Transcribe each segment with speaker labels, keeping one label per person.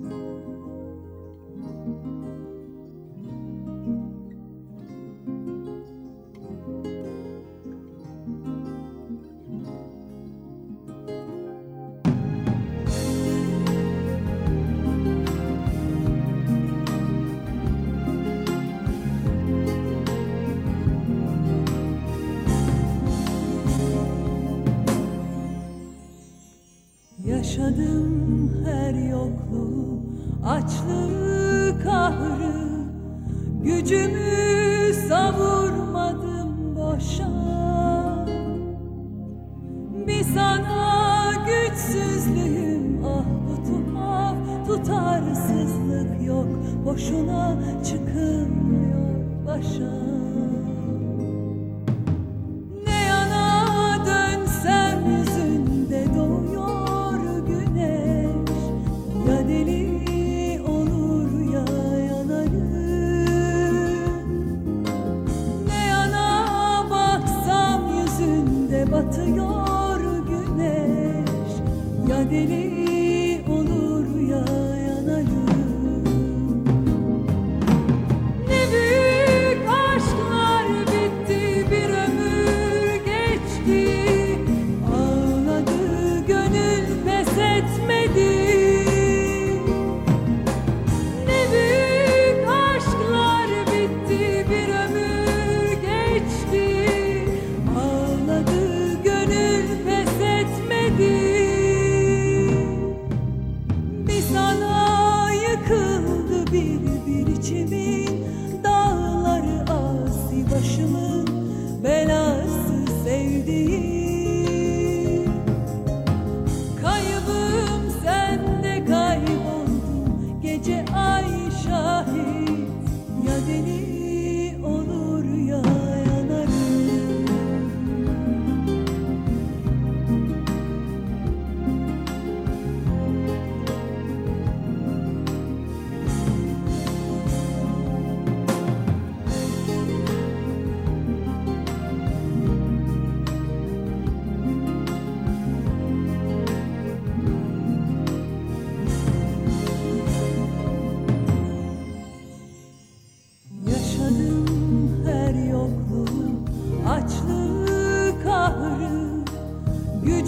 Speaker 1: Música Yaşadım her yokluğu, açlığı, kahrı. Gücümü savurmadım boşa. Bir sana güçsüzlüğüm ah bu tuhaf Tutarsızlık yok, boşuna çıkılmıyor başa. batıyor güneş. Ya deli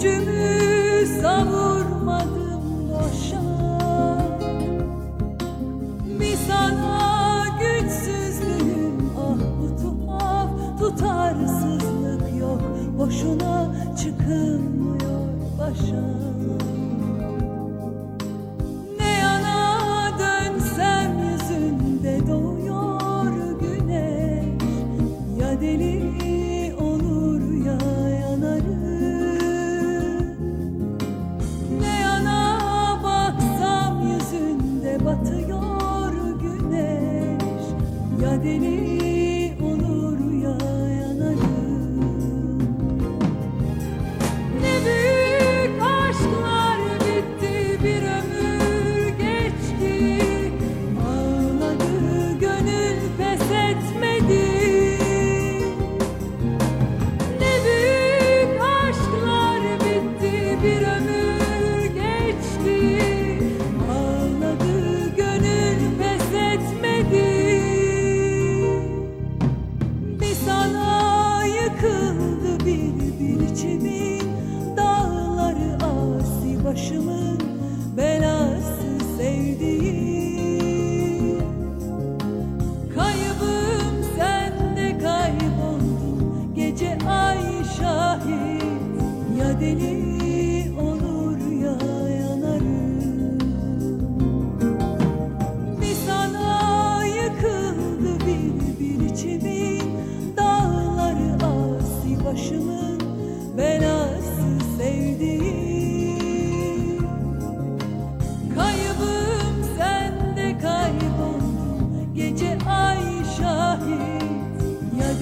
Speaker 1: gücümü savurmadım boşa. Bir sana güçsüzlüğüm ah bu tuhaf tutarsızlık yok. Boşuna çıkılmıyor başa. ya deli deli olur ya yanarım Bir sana yıkıldı bir bir içimin Dağları asi başımın belası sevdiğim. Kaybım sende kayboldum gece ay şahit Ya